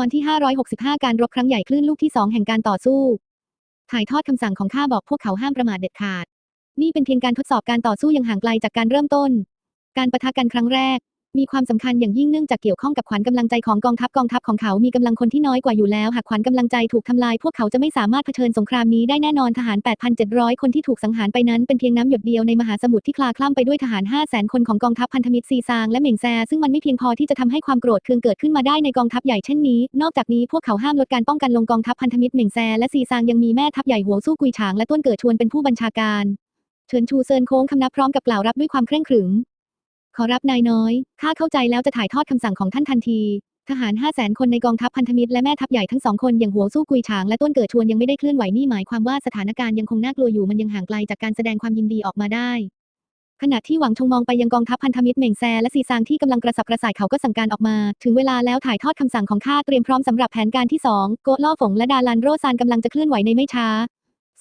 ตอนที่ 565 การรบครั้งใหญ่คลื่นลูกที่2แห่งการต่อสู้ ถ่ายทอดคำสั่งของข้าบอกพวกเขาห้ามประมาทเด็ดขาด นี่เป็นเพียงการทดสอบการต่อสู้ยังห่างไกลจากการเริ่มต้น การปะทะกันครั้งแรก มีความสำคัญอย่างยิ่งเนื่องจากเกี่ยวข้องกับขวัญกำลังใจของกองทัพกองทัพของเขามีกำลังคนที่น้อยกว่าอยู่แล้วหากขวัญกำลังใจถูกทำลาย พวกเขาจะไม่สามารถเผชิญสงครามนี้ได้แน่นอนทหาร 8,700 คนที่ถูกสังหารไปนั้นเป็นเพียงน้ำหยดเดียวในมหาสมุทรที่คลาคล่ำไปด้วยทหาร 500,000 คนของกองทัพพันธมิตรซีซางและเหม่งแซซึ่งมันไม่เพียงพอที่จะทำให้ความโกรธเคืองเกิดขึ้นมาได้ในกองทัพใหญ่เช่นนี้ นอกจากนี้พวกเขาห้ามลดการป้องกันลงกองทัพพันธมิตรเหม่งแซและซีซางยังมีแม่ทัพใหญ่หัวสู้กุยฉางและต้วนเกิดชวนเป็นผู้บัญชาการเฉินชูเซินโค้งคำนับพร้อมกับกล่าวรับด้วยความเคร่งขรึม ขอรับนายน้อย ข้าเข้าใจแล้วจะถ่ายทอดคำสั่งของท่านทันที ทหาร5 0 0แสนคนในกองทัพพันธมิตรและแม่ทัพใหญ่ทั้งสองคนอย่างหัวสู้กุยฉางและต้นเกิดชวนยังไม่ได้เคลื่อนไหวนี่หมายความว่าสถานการณ์ยังคงน่ากลัวอยู่มันยังห่างไกลจากการแสดงความยินดีออกมาได้ ขณะที่หวังชงมองไปยังกองทัพพันธมิตรเหม่งแซและซีซางที่กำลังกระสับกระส่ายเขาก็สั่งการออกมา ถึงเวลาแล้วถ่ายทอดคำสั่งของข้าเตรียมพร้อมสำหรับแผนการที่สองโกล่อฝงและดาลันโรซานกำลังจะเคลื่อนไหวในไม่ช้า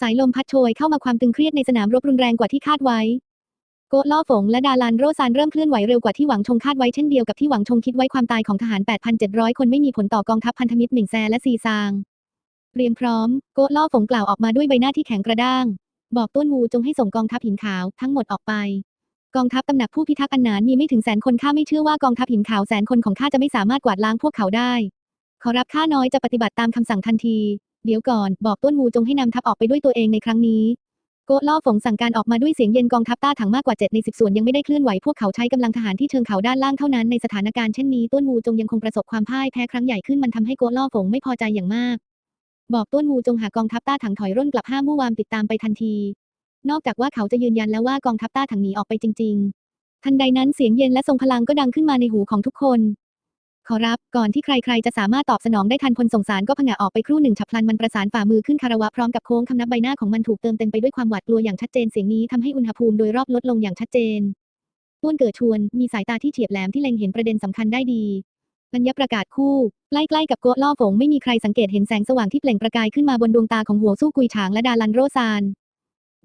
สายลมพัดโชยเข้ามาความตึงเครียดในสนามรบรุนแรงกว่าที่คาดไว้ โกะล่อฝงและดาลันโรซานเริ่มเคลื่อนไหวเร็วกว่าที่หวังชงคาดไว้เช่นเดียวกับที่หวังชงคิดไว้ความตายของทหาร 8,700 คนไม่มีผลต่อกองทัพพันธมิตรหมิงแซและซีซางเตรียมพร้อม โกะล่อฝงกล่าวออกมาด้วยใบหน้าที่แข็งกระด้าง บอกต้นวูจงให้ส่งกองทัพหินขาวทั้งหมดออกไป กองทัพตำหนักผู้พิทักษ์อันหนานมีไม่ถึงแสนคนข้าไม่เชื่อว่ากองทัพหินขาวแสนคนของข้าจะไม่สามารถกวาดล้างพวกเขาได้ ขอรับข้าน้อยจะปฏิบัติตามคำสั่งทันที เดี๋ยวก่อน บอกต้นวูจงให้นำทัพออกไปด้วยตัวเองในครั้งนี้ โกล่อฝงสั่งการออกมาด้วยเสียงเย็นกองทัพต้าถังมากกว่า 7 ใน 10 ส่วนยังไม่ได้เคลื่อนไหวพวกเขาใช้กำลังทหารที่เชิงเขาด้านล่างเท่านั้นในสถานการณ์เช่นนี้ต้นวูจงยังคงประสบความพ่ายแพ้ครั้งใหญ่ขึ้นมันทำให้โกล่อฝงไม่พอใจอย่างมาก บอกต้นวูจงหากองทัพต้าถังถอยร่นกลับห้ามมู่วามติดตามไปทันที นอกจากว่าเขาจะยืนยันแล้วว่ากองทัพต้าถังหนีออกไปจริง ๆ ทันใดนั้นเสียงเย็นและทรงพลังก็ดังขึ้นมาในหูของทุกคน ขอรับก่อนที่ใครๆจะสามารถตอบสนองได้ทันพลส่งสารก็ผงะออกไปครู่หนึ่งฉับพลันมันประสานฝ่ามือขึ้นคารวะพร้อมกับโค้งคำนับใบหน้าของมันถูกเติมเต็มไปด้วยความหวาดกลัวอย่างชัดเจนเสียงนี้ทำให้อุณหภูมิโดยรอบลดลงอย่างชัดเจนต้วนเกิดชวนมีสายตาที่เฉียบแหลมที่เล็งเห็นประเด็นสำคัญได้ดีปัญญประกาศคู่ใกล้ๆกับโกะล่อฝงไม่มีใครสังเกตเห็นแสงสว่างที่เปล่งประกายขึ้นมาบนดวงตาของหัวสู้กุยฉางและดาลันโรซาน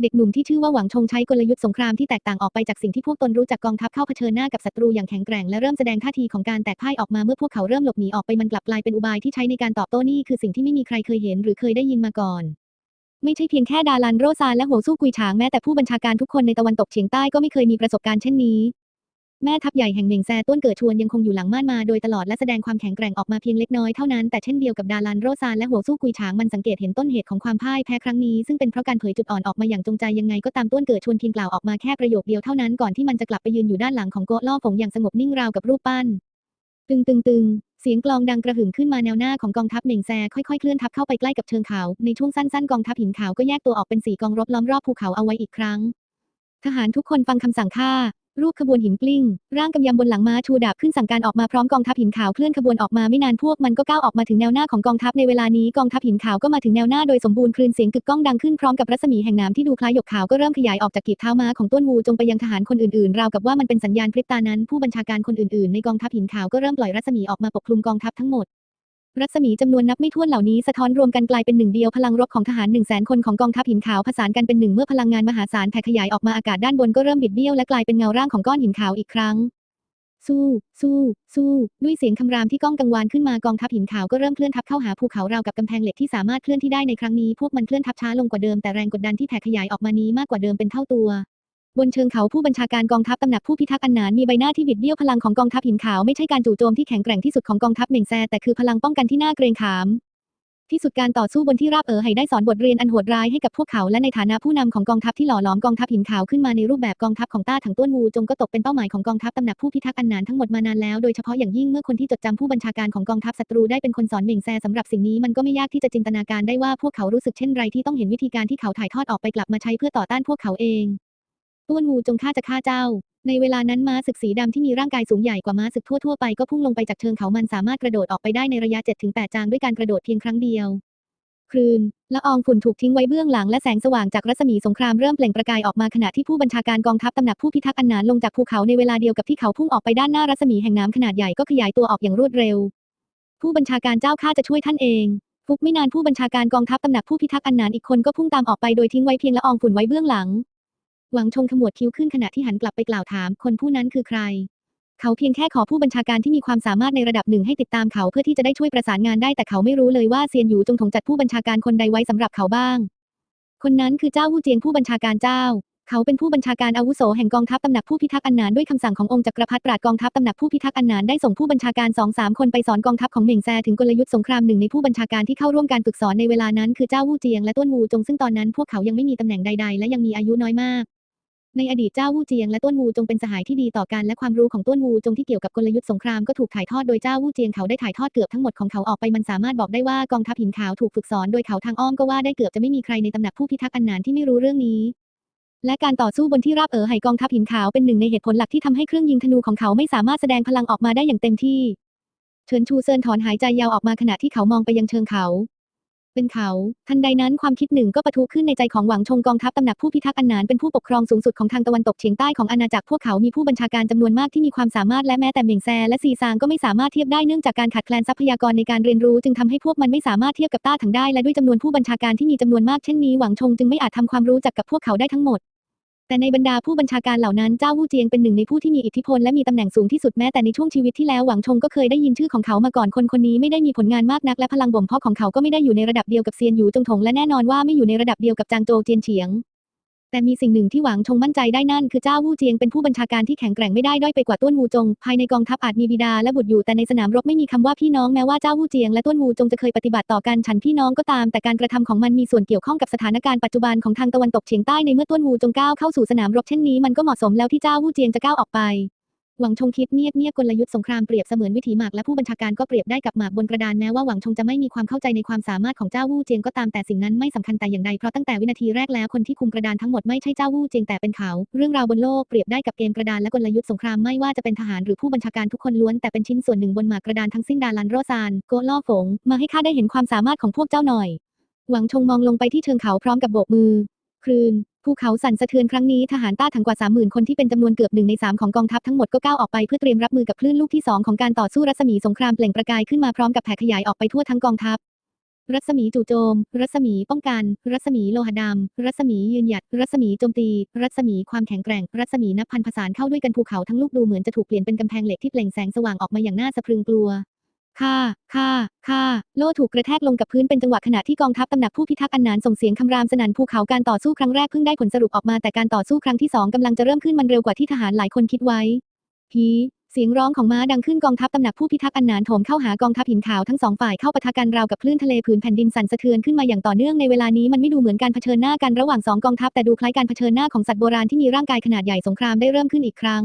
เด็กหนุ่มที่ชื่อว่าหวังชงใช้กลยุทธ์สงครามที่แตกต่างออกไปจากสิ่งที่พวกตนรู้จากกองทัพเข้าเผชิญหน้ากับศัตรูอย่างแข็งแกร่งและเริ่มแสดงท่าทีของการแตกพ่ายออกมาเมื่อพวกเขาเริ่มหลบหนีออกไปมันกลับกลายเป็นอุบายที่ใช้ในการตอบโต้นี่คือสิ่งที่ไม่มีใครเคยเห็นหรือเคยได้ยินมาก่อนไม่ใช่เพียงแค่ดาลันโรซานและหัวสู้กุยฉางแม้แต่ผู้บัญชาการทุกคนในตะวันตกเฉียงใต้ก็ไม่เคยมีประสบการณ์เช่นนี้ แม่ทัพใหญ่แห่งเหน่งแซต้วนเกิดชวนยังคงอยู่หลังม่านมาโดยตลอดและแสดงความแข็งแกร่งออกมาเพียงเล็กน้อยเท่านั้นแต่เช่นเดียวกับดาลันโรซานและหัวสู้กุยฉางมันสังเกตเห็นต้นเหตุของความพ่ายแพ้ครั้งนี้ซึ่งเป็นเพราะการเผยจุดอ่อนออกมาอย่างจงใจยังไงก็ตามต้วนเกิดชวนเพียงกล่าวออกมาแค่ประโยคเดียวเท่านั้นก่อนที่มันจะกลับไปยืนอยู่ด้านหลังของโกะล่อฝงอย่างสงบนิ่งราวกับรูปปั้น ตึงตึงตึงเสียงกลองดังกระหึ่มขึ้นมาแนวหน้าของกองทัพเหม่งแซค่อยๆเคลื่อนทัพเข้าไปใกล้กับเชิงเขา ในช่วงสั้นๆกองทัพหินขาวก็แยกตัวออกเป็นสี่กองรบล้อมรอบภูเขาเอาไว้อีกครั้ง ทหารทุกคนฟังคำสั่งข้า รูปขบวนหินกลิ้ง ร่างกำยำบนหลังม้าชูดาบขึ้นสั่งการออกมาพร้อมกองทัพหินขาวเคลื่อนขบวนออกมาไม่นานพวกมันก็ก้าวออกมาถึงแนวหน้าของกองทัพในเวลานี้กองทัพหินขาวก็มาถึงแนวหน้าโดยสมบูรณ์คลื่นเสียงกึกก้องดังขึ้นพร้อมกับรัศมีแห่งน้ำที่ดูคล้ายหยกขาวก็เริ่มขยายออกจากกีบเท้าม้าของต้นวูจงไปยังทหารคนอื่นๆ ราวกับว่ามันเป็นสัญญาณพริบตานั้นผู้บัญชาการคนอื่นๆ ในกองทัพหินขาวก็เริ่มปล่อยรัศมีออกมาปกคลุมกองทัพทั้งหมด รัศมีจำนวนนับไม่ถ้วนเหล่านี้สะท้อนรวมกันกลายเป็นหนึ่งเดียวพลังรบของทหารหนึ่งแสนคนของกองทัพหินขาวผสานกันเป็นหนึ่งเมื่อพลังงานมหาศาลแผ่ขยายออกมาอากาศด้านบนก็เริ่มบิดเบี้ยวและกลายเป็นเงาร่างของก้อนหินขาวอีกครั้ง สู้ สู้ สู้ ด้วยเสียงคำรามที่ก้องกังวานขึ้นมากองทัพหินขาวก็เริ่มเคลื่อนทัพเข้าหาภูเขาราวกับกำแพงเหล็กที่สามารถเคลื่อนที่ได้ในครั้งนี้พวกมันเคลื่อนทัพช้าลงกว่าเดิมแต่แรงกดดันที่แผ่ขยายออกมานี้มากกว่าเดิมเป็นเท่าตัว บนเชิงเขาผู้บัญชาการกองทัพตำหนักผู้พิทักษ์อันหนานมีใบหน้าที่บิดเบี้ยวพลังของกองทัพหินขาวไม่ใช่การจู่โจมที่แข็งแกร่งที่สุดของกองทัพเหม่งแซแต่คือพลังป้องกันที่น่าเกรงขาม ที่สุดการต่อสู้บนที่ราบเอ๋อให้ได้สอนบทเรียนอันโหดร้ายให้กับพวกเขาและในฐานะผู้นำของกองทัพที่หล่อหลอมกองทัพหินขาวขึ้นมาในรูปแบบกองทัพของต้าถังต้วนวูจงก็ตกเป็นเป้าหมายของกองทัพตำหนักผู้พิทักษ์อันหนานทั้งหมดมานานแล้วโดยเฉพาะอย่างยิ่งเมื่อคนที่จดจำผู้บัญชาการของกองทัพศัตรูได้เป็นคนสอนเหม่งแซสำหรับสิ่งนี้มันก็ไม่ยากที่จะจินตนาการได้ว่าพวกเขารู้สึกเช่นไรที่ต้องเห็นวิธีการที่เขาถ่ายทอดออกไปกลับมาใช้เพื่อต่อต้านพวกเขาเอง ต้วนวูจงฆ่าจะฆ่าเจ้า ในเวลานั้นม้าศึกสีดำที่มีร่างกายสูงใหญ่กว่าม้าศึกทั่วๆไปก็พุ่งลงไปจากเชิงเขามันสามารถกระโดดออกไปได้ในระยะ 7-8 จางด้วยการกระโดดเพียงครั้งเดียวคลืนละอองฝุ่นถูกทิ้งไว้เบื้องหลังและแสงสว่างจากรัศมีสงครามเริ่มเปล่งประกายออกมาขณะที่ผู้บัญชาการกองทัพตำหนักผู้พิทักษ์อันหนานลงจากภูเขาในเวลาเดียวกับที่เขาพุ่งออกไปด้านหน้ารัศมีแห่งน้ำขนาดใหญ่ก็ขยายตัวออกอย่างรวดเร็ว ผู้บัญชาการเจ้าข้าจะช่วยท่านเองฟุกไม่นานผู้บัญชาการกองทัพตำหนักผู้พิทักษ์อันหนานอีกคนก็พุ่งตามออกไปโดยทิ้งไว้เพียงละอองฝุ่นไว้เบื้องหลัง หวังชงขมวดคิ้วขึ้นขณะที่หันกลับไปกล่าวถาม คนผู้นั้นคือใคร เขาเพียงแค่ขอผู้บัญชาการที่มีความสามารถในระดับหนึ่งให้ติดตามเขาเพื่อที่จะได้ช่วยประสานงานได้แต่เขาไม่รู้เลยว่าเซียนหยูจงถงจัดผู้บัญชาการคนใดไว้สำหรับเขาบ้าง คนนั้นคือเจ้าวูเจียงผู้บัญชาการเจ้า เขาเป็นผู้บัญชาการอาวุโสแห่งกองทัพตำหนักผู้พิทักษ์อันนานด้วยคำสั่งขององค์จักรพรรดิปราดกองทัพตำหนักผู้พิทักษ์อันนานได้ส่งผู้บัญชาการสองสามคนไปสอนกองทัพของเหม่งแซถึงกลยุทธ์สงครามหนึ่งในผู้บัญชาการที่เข้าร่วมการฝึกสอนในเวลานั้นคือเจ้าวูเจียงและต้วนวูจงซึ่งตอนนั้นพวกเขายังไม่มีตำแหน่งใด ๆ และยังมีอายุน้อยมาก ในอดีตเจ้าวู้เจียงและต้วนวูจงเป็นสหายที่ดีต่อกันและความรู้ของต้วนวูจงที่เกี่ยวกับกลยุทธ์สงครามก็ถูกถ่ายทอดโดยเจ้าวู้เจียงเขาได้ถ่ายทอดเกือบทั้งหมดของเขาออกไปมันสามารถบอกได้ว่ากองทัพหินขาวถูกฝึกสอนโดยเขาทางอ้อมก็ว่าได้เกือบจะไม่มีใครในตำหนักผู้พิทักษ์อันนานที่ไม่รู้เรื่องนี้ และการต่อสู้บนที่ราบเอ๋อไหกองทัพหินขาวเป็นหนึ่งในเหตุผลหลักที่ทำให้เครื่องยิงธนูของเขาไม่สามารถแสดงพลังออกมาได้อย่างเต็มที่เฉินชูเซินถอนหายใจยาวออกมาขณะที่เขามองไปยังเชิงเขา เป็นเขา ทันใดนั้นความคิดหนึ่งก็ปะทุขึ้นในใจของหวังชงกองทัพตำหนักผู้พิทักษ์อันนานเป็นผู้ปกครองสูงสุดของทางตะวันตกเฉียงใต้ของอาณาจักรพวกเขามีผู้บัญชาการจำนวนมากที่มีความสามารถและแม้แต่เหม่งแซและซีซางก็ไม่สามารถเทียบได้เนื่องจากการขาดแคลนทรัพยากรในการเรียนรู้จึงทำให้พวกมันไม่สามารถเทียบกับต้าถังได้และด้วยจำนวนผู้บัญชาการที่มีจำนวนมากเช่นนี้หวังชงจึงไม่อาจทำความรู้จักกับพวกเขาได้ทั้งหมด แต่ในบรรดาผู้บัญชาการเหล่านั้นเจ้าวู่เจียงเป็นหนึ่งในผู้ที่มีอิทธิพลและมีตำแหน่งสูงที่สุดแม้แต่ในช่วงชีวิตที่แล้วหวังชงก็เคยได้ยินชื่อของเขามาก่อนคนคนนี้ไม่ได้มีผลงานมากนักและพลังบ่มเพาะของเขาก็ไม่ได้อยู่ในระดับเดียวกับเซียนหยูจงถงและแน่นอนว่าไม่อยู่ในระดับเดียวกับจางโจวเจียนเฉียง แต่มีสิ่งหนึ่งที่หวังชงมั่นใจได้นั่นคือเจ้าวู้เจียงเป็นผู้บัญชาการที่แข็งแกร่งไม่ได้ด้อยไปกว่าต้วนวูจง ภายในกองทัพอาจมีบิดาและบุตรอยู่แต่ในสนามรบไม่มีคำว่าพี่น้องแม้ว่าเจ้าวู้เจียงและต้วนวูจงจะเคยปฏิบัติต่อกันฉันพี่น้องก็ตาม แต่การกระทำของมันมีส่วนเกี่ยวข้องกับสถานการณ์ปัจจุบันของทางตะวันตกเฉียงใต้ในเมื่อต้วนวูจงก้าวเข้าสู่สนามรบเช่นนี้มันก็เหมาะสมแล้วที่เจ้าวู้เจียงจะก้าวออกไป หวังชงคิดเงียบเงียบกลยุทธ์สงครามเปรียบเสมือนวิถีหมากและผู้บัญชาการก็เปรียบได้กับหมากบนกระดานแม้ว่าหวังชงจะไม่มีความเข้าใจในความสามารถของเจ้าวู้เจียงก็ตามแต่สิ่งนั้นไม่สำคัญแต่อย่างใดเพราะตั้งแต่วินาทีแรกแล้วคนที่คุมกระดานทั้งหมดไม่ใช่เจ้าวู้เจียงแต่เป็นเขา เรื่องราวบนโลกเปรียบได้กับเกมกระดานและกลยุทธ์สงครามไม่ว่าจะเป็นทหารหรือผู้บัญชาการทุกคนล้วนแต่เป็นชิ้นส่วนหนึ่งบนหมากกระดานทั้งสิ้นดาลันโรซานโกล่อฝงมาให้ข้าได้เห็นความสามารถของพวกเจ้าหน่อย หวังชงมองลงไปที่เชิงเขาพร้อมกับโบกมือคลืน ภูเขาสั่นสะเทือนครั้งนี้ทหารต้าถังกว่า 30,000 คนที่เป็นจำนวนเกือบหนึ่งในสามของกองทัพทั้งหมดก็ก้าวออกไปเพื่อเตรียมรับมือกับคลื่นลูกที่สองของการต่อสู้รัศมีสงครามเปล่งประกายขึ้นมาพร้อมกับแผ่ขยายออกไปทั่วทั้งกองทัพ รัศมีจู่โจม รัศมีป้องกัน รัศมีโลหะดำ รัศมียืนหยัด รัศมีโจมตี รัศมีความแข็งแกร่ง รัศมีนับพันผสานเข้าด้วยกันภูเขาทั้งลูกดูเหมือนจะถูกเปลี่ยนเป็นกำแพงเหล็กที่เปล่งแสงสว่างออกมาอย่างน่าสะพรึงกลัว ค่าค่าค่าโล่ถูกกระแทกลงกับพื้นเป็นจังหวะขณะที่กองทัพตำหนักผู้พิทักษ์อันนานส่งเสียงคำรามสนั่นภูเขาการต่อสู้ครั้งแรกเพิ่งได้ผลสรุปออกมาแต่การต่อสู้ครั้งที่สองกำลังจะเริ่มขึ้นมันเร็วกว่าที่ทหารหลายคนคิดไว้พีเสียงร้องของม้าดังขึ้นกองทัพตำหนักผู้พิทักษ์อันนานโถมเข้าหากองทัพหินขาวทั้งสองฝ่ายเข้าปะทะกันราวกับคลื่นทะเลผืนแผ่นดินสั่นสะเทือนขึ้นมาอย่างต่อเนื่องในเวลานี้มันไม่ดูเหมือนการเผชิญหน้ากันระหว่างสองกองทัพแต่ดูคล้ายการเผชิญหน้าของสัตว์โบราณที่มีร่างกายขนาดใหญ่สงครามได้เริ่มขึ้นอีกครั้ง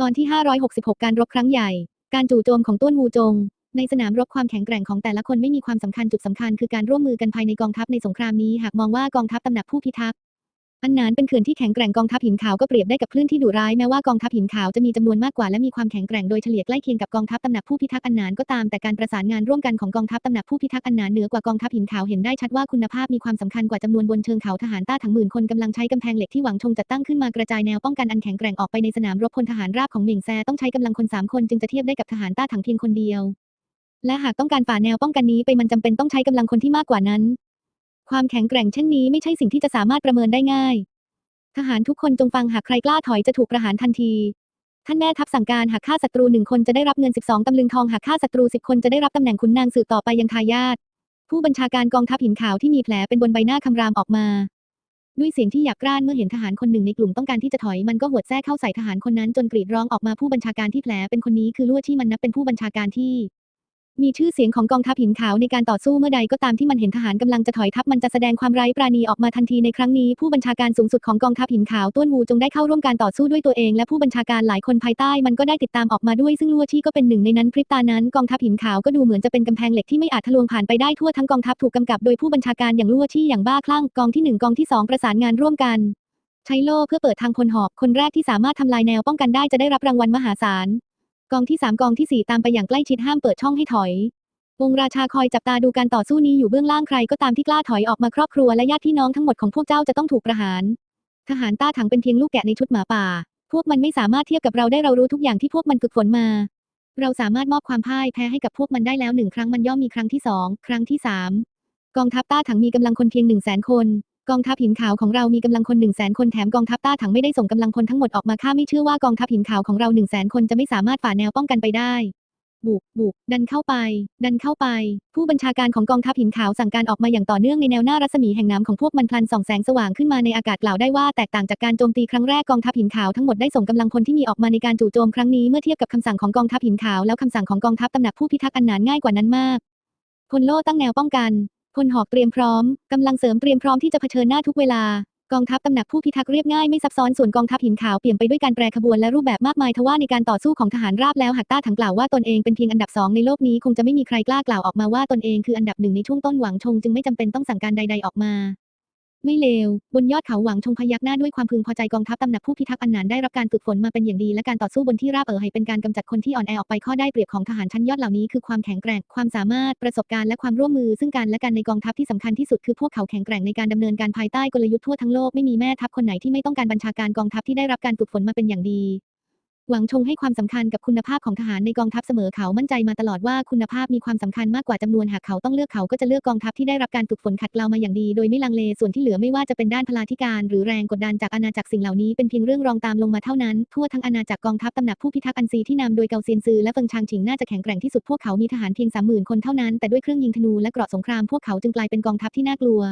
ตอนที่ 566 การรบครั้งใหญ่ การจู่โจมของต้นวูจง ในสนามรบความแข็งแกร่งของแต่ละคนไม่มีความสำคัญจุดสำคัญคือการร่วมมือกันภายในกองทัพในสงครามนี้หากมองว่ากองทัพตำหนักผู้พิทักษ์อันนานเป็นเขื่อนที่แข็งแกร่งกองทัพหินขาวก็เปรียบได้กับคลื่นที่ดุร้ายแม้ว่ากองทัพหินขาวจะมีจำนวนมากกว่าและมีความแข็งแกร่งโดยเฉลี่ยใกล้เคียงกับกองทัพตำหนักผู้พิทักษ์อันนานก็ตามแต่การประสานงานร่วมกันของกองทัพตำหนักผู้พิทักษ์อันนานเหนือกว่ากองทัพหินขาวเห็นได้ชัดว่าคุณภาพมีความสำคัญกว่าจำนวนบนเชิงเขาทหารต้าทั้งหมื่นคนกำลังใช้กำแพงเหล็กที่หวังชงจัดตั้งขึ้นมากระจายแนวป้องกันอันแข็งแกร่งออกไปในสนามรบพลทหารราบของเหม่งแซต้องใช้กำลังคนสามคนจึงจะเทียบได้กับทหารต้าถังเพียงคนเดียว และหากต้องการฝ่าแนวป้องกันนี้ไปมันจำเป็นต้องใช้กำลังคนที่มากกว่านั้น ความแข็งแกร่งเช่นนี้ไม่ใช่สิ่งที่จะสามารถประเมินได้ง่าย ทหารทุกคนจงฟังหากใครกล้าถอยจะถูกประหารทันที ท่านแม่ทัพสั่งการหากฆ่าศัตรูหนึ่งคนจะได้รับเงิน 12 ตำลึงทองหากฆ่าศัตรู 10 คนจะได้รับตำแหน่งขุนนางสืบต่อไปยังทายาทผู้บัญชาการกองทัพหินขาวที่มีแผลเป็นบนใบหน้าคำรามออกมาด้วยเสียงที่หยาบกร้านเมื่อเห็นทหารคนหนึ่งในกลุ่มต้องการที่จะถอยมันก็หวดแทรกเข้าใส่ทหารคนนั้นจนกรีดร้องออกมาผู้บัญชาการที่แผลเป็นคนนี้คือลั่วที่มันนับเป็นผู้บัญชาการที่ มีชื่อเสียงของกองทัพหินขาวในการต่อสู้เมื่อใดก็ตามที่มันเห็นทหารกำลังจะถอยทัพมันจะแสดงความไร้ปราณีออกมาทันทีในครั้งนี้ผู้บัญชาการสูงสุดของกองทัพหินขาวต้วนวูจงได้เข้าร่วมการต่อสู้ด้วยตัวเองและผู้บัญชาการหลายคนภายใต้มันก็ได้ติดตามออกมาด้วยซึ่งลั่วที่ก็เป็นหนึ่งในนั้นพริบตานั้นกองทัพหินขาวก็ดูเหมือนจะเป็นกำแพงเหล็กที่ไม่อาจทะลวงผ่านไปได้ทั่วทั้งกองทัพถูกกำกับโดยผู้บัญชาการอย่างลั่วที่อย่างบ้าคลั่งกองที่หนึ่งกองที่สองประสานงานร่วมกันใช้โล่เพื่อเปิดทางพลหอกคนแรกที่สามารถทำลายแนวป้องกันได้จะได้รับรางวัลมหาศาล กองที่สามกองที่สี่ตามไปอย่างใกล้ชิดห้ามเปิดช่องให้ถอย องค์ราชาคอยจับตาดูการต่อสู้นี้อยู่เบื้องล่างใครก็ตามที่กล้าถอยออกมาครอบครัวและญาติพี่น้องทั้งหมดของพวกเจ้าจะต้องถูกประหาร ทหารต้าถังเป็นเพียงลูกแกะในชุดหมาป่า พวกมันไม่สามารถเทียบกับเราได้เรารู้ทุกอย่างที่พวกมันฝึกฝนมา เราสามารถมอบความพ่ายแพ้ให้กับพวกมันได้แล้วหนึ่งครั้งมันย่อมมีครั้งที่สองครั้งที่สามกองทัพต้าถังมีกำลังคนเพียงหนึ่งแสนคน กองทัพหินขาวของเรามีกำลังคนหนึ่งแสนคนแถมกองทัพต้าถังไม่ได้ส่งกำลังพลทั้งหมดออกมาข้าไม่เชื่อว่ากองทัพหินขาวของเราหนึ่งแสนคนจะไม่สามารถฝ่าแนวป้องกันไปได้ บุกบุกดันเข้าไป ดันเข้าไป ผู้บัญชาการของกองทัพหินขาวสั่งการออกมาอย่างต่อเนื่องในแนวหน้ารัศมีแห่งน้ำของพวกมันพลันส่องแสงสว่างขึ้นมาในอากาศกล่าวได้ว่าแตกต่างจากการโจมตีครั้งแรกกองทัพหินขาวทั้งหมดได้ส่งกำลังพลที่มีออกมาในการจู่โจมครั้งนี้เมื่อเทียบกับคำสั่งของกองทัพหินขาวแล้วคำสั่งของกองทัพตำหนักผู้พิทักษ์อันหนานง่ายกว่านั้นมากพลโล่ตั้งแนวป้องกัน พลหอกเตรียมพร้อม กำลังเสริมเตรียมพร้อมที่จะเผชิญหน้าทุกเวลากองทัพตำหนักผู้พิทักษ์เรียบง่ายไม่ซับซ้อนส่วนกองทัพหินขาวเปลี่ยนไปด้วยการแปรขบวนและรูปแบบมากมายทว่าในการต่อสู้ของทหารราบแล้วหักต้าถังกล่าวว่าตนเองเป็นเพียงอันดับสองในโลกนี้คงจะไม่มีใครกล้ากล่าวออกมาว่าตนเองคืออันดับหนึ่งในช่วงต้นหวังชงจึงไม่จำเป็นต้องสั่งการใด ๆออกมา ไม่เลว บนยอดเขาหวังชงพยักหน้าด้วยความพึงพอใจกองทัพตำหนักผู้พิทักษ์อันหนานได้รับการฝึกฝนมาเป็นอย่างดีและการต่อสู้บนที่ราบเอ๋อให้เป็นการกำจัดคนที่อ่อนแอออกไปข้อได้เปรียบของทหารชั้นยอดเหล่านี้คือความแข็งแกร่ง ความสามารถ ประสบการณ์และความร่วมมือซึ่งกันและกันในกองทัพที่สำคัญที่สุดคือพวกเขาแข็งแกร่งในการดำเนินการภายใต้กลยุทธ์ทั่วทั้งโลกไม่มีแม่ทัพคนไหนที่ไม่ต้องการบัญชาการกองทัพที่ได้รับการฝึกฝนมาเป็นอย่างดี หวังชงให้ความสำคัญกับคุณภาพของทหารในกองทัพเสมอเขามั่นใจมาตลอดว่าคุณภาพมีความสำคัญมากกว่าจำนวนหากเขาต้องเลือกเขาก็จะเลือกกองทัพที่ได้รับการฝึกฝนขัดเกลามาอย่างดี โดยไม่ลังเลส่วนที่เหลือไม่ว่าจะเป็นด้านพลาธิการ หรือแรงกดดันจากอาณาจักรสิ่งเหล่านี้เป็นเพียงเรื่องรองตามลงมาเท่านั้นทั่วทั้งอาณาจักรกองทัพตำหนักผู้พิทักษ์อันซีที่นำโดยเกาเซียนซือและเฟิงชางฉิงน่าจะแข็งแกร่งที่สุดพวกเขามีทหารเพียงสามหมื่นคนเท่านั้นแต่ด้วยเครื่องยิงธนูและเกราะสงครามพวกเขาจึงกลายเป็นกองทัพที่น่ากลัว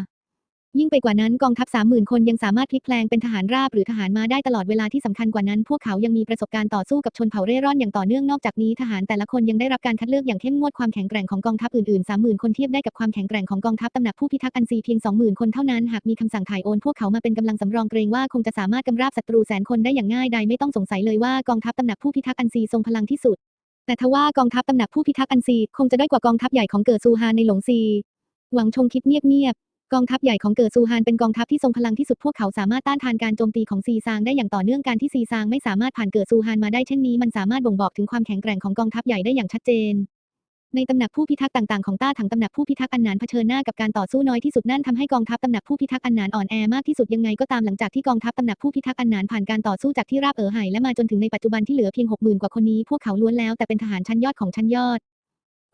ยิ่งไปกว่านั้นกองทัพสามหมื่นคนยังสามารถพลิกแปลงเป็นทหารราบหรือทหารมาได้ตลอดเวลาที่สำคัญกว่านั้น พวกเขายังมีประสบการณ์ต่อสู้กับชนเผ่าเร่ร่อนอย่างต่อเนื่องนอกจากนี้ทหารแต่ละคนยังได้รับการคัดเลือกอย่างเข้มงวดความแข็งแกร่งของกองทัพอื่นๆสามหมื่นคนเทียบได้กับความแข็งแกร่งของกองทัพตำหนักผู้พิทักษ์อันซีเพียงสองหมื่นคนเท่านั้นหากมีคำสั่งถ่ายโอนพวกเขามาเป็นกำลังสำรองเกรงว่าคงจะสามารถกำราบศัตรูแสนคนได้อย่างง่ายดายไม่ต้องสงสัยเลยว่ากองทัพตำหนักผู้พิทักษ์อันซีทรงพลังที่สุด แต่ทว่ากองทัพตำหนักผู้พิทักษ์อันซีคงจะด้อยกว่ากองทัพใหญ่ของเกิดซูฮาในหลงซีหวังชงคิดเงียบๆ กองทัพใหญ่ของเกิดซูฮานเป็นกองทัพที่ทรงพลังที่สุดพวกเขาสามารถต้านทานการโจมตีของซีซางได้อย่างต่อเนื่องการที่ซีซางไม่สามารถผ่านเกิดซูฮานมาได้เช่นนี้มันสามารถบ่งบอกถึงความแข็งแกร่งของกองทัพใหญ่ได้อย่างชัดเจน ในตำหนักผู้พิทักษ์ต่างๆของต้าถังตำหนักผู้พิทักษ์อันหนานเผชิญหน้ากับการต่อสู้น้อยที่สุดนั่นทำให้กองทัพตำหนักผู้พิทักษ์อันหนานอ่อนแอมากที่สุดยังไงก็ตามหลังจากที่กองทัพตำหนักผู้พิทักษ์อันหนานผ่านการต่อสู้จากที่ราบเอ๋อไหและมาจนถึงในปัจจุบันที่เหลือเพียงหกหมื่นกว่าคนนี้พวกเขาล้วนแล้วแต่เป็นทหารชั้นยอดของชั้นยอด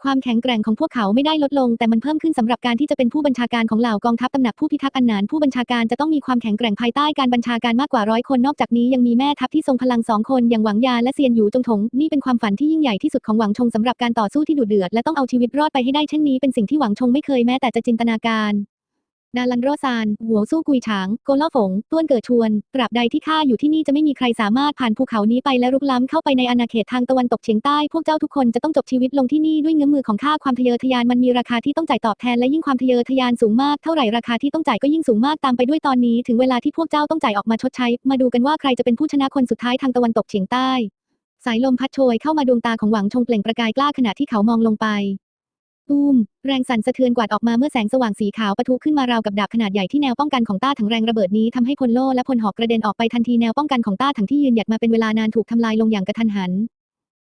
ความแข็งแกร่งของพวกเขาไม่ได้ลดลง แต่มันเพิ่มขึ้นสำหรับการที่จะเป็นผู้บัญชาการของเหล่ากองทัพตำหนักผู้พิทักษ์อันนานผู้บัญชาการจะต้องมีความแข็งแกร่งภายใต้การบัญชาการมากกว่าร้อยคนนอกจากนี้ยังมีแม่ทัพที่ทรงพลังสองคนอย่างหวังยาและเซียนหยูจงถงนี่เป็นความฝันที่ยิ่งใหญ่ที่สุดของหวังชงสำหรับการต่อสู้ที่ดุเดือดและต้องเอาชีวิตรอดไปให้ได้เช่นนี้เป็นสิ่งที่หวังชงไม่เคยแม้แต่จะจินตนาการ ดาลันโรซาน หัวสู้กุยฉาง โกล่อฝง ต้วนเกิดชวนตราบใดที่ข้าอยู่ที่นี่จะไม่มีใครสามารถผ่านภูเขานี้ไปและรุกล้ำเข้าไปในอาณาเขตทางตะวันตกเฉียงใต้ พวกเจ้าทุกคนจะต้องจบชีวิตลงที่นี่ด้วยเงื้อมือของข้า ความทะเยอทะยานมันมีราคาที่ต้องจ่ายตอบแทน และยิ่งความทะเยอทะยานสูงมาก เท่าไหร่ราคาที่ต้องจ่ายก็ยิ่งสูงมากตามไปด้วยตอนนี้ ถึงเวลาที่พวกเจ้าต้องจ่ายออกมาชดใช้ มาดูกันว่าใครจะเป็นผู้ชนะคนสุดท้ายทางตะวันตกเฉียงใต้ สายลมพัดโชยเข้ามาดวงตาของหวังชงเปล่งประกายกล้าขณะที่เขามองลงไป ตูม แรงสั่นสะเทือนกวาดออกมาเมื่อแสงสว่างสีขาวปะทุขึ้นมาราวกับดาบขนาดใหญ่ที่แนวป้องกันของต้าถังแรงระเบิดนี้ทำให้พลโลและพลหอกกระเด็นออกไปทันทีแนวป้องกันของต้าถังที่ยืนหยัดมาเป็นเวลานานถูกทำลายลงอย่างกระทันหัน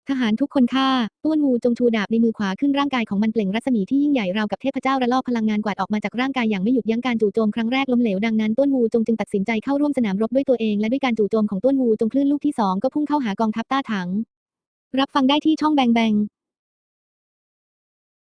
ทหารทุกคนฆ่าต้วนวูจงชูดาบในมือขวาขึ้นร่างกายของมันเปล่งรัศมีที่ยิ่งใหญ่ราวกับเทพเจ้าระลอกพลังงานกวาดออกมาจากร่างกายอย่างไม่หยุดยั้งการจู่โจมครั้งแรกล้มเหลวดังนั้นต้วนวูจงจึงตัดสินใจเข้าร่วมสนามรบด้วยตัวเองและด้วยการจู่โจมของต้วนวูจงคลื่นลูกที่สองก็พุ่งเข้าหากองทัพต้าถัง รับฟังได้ที่ช่องแบงแบง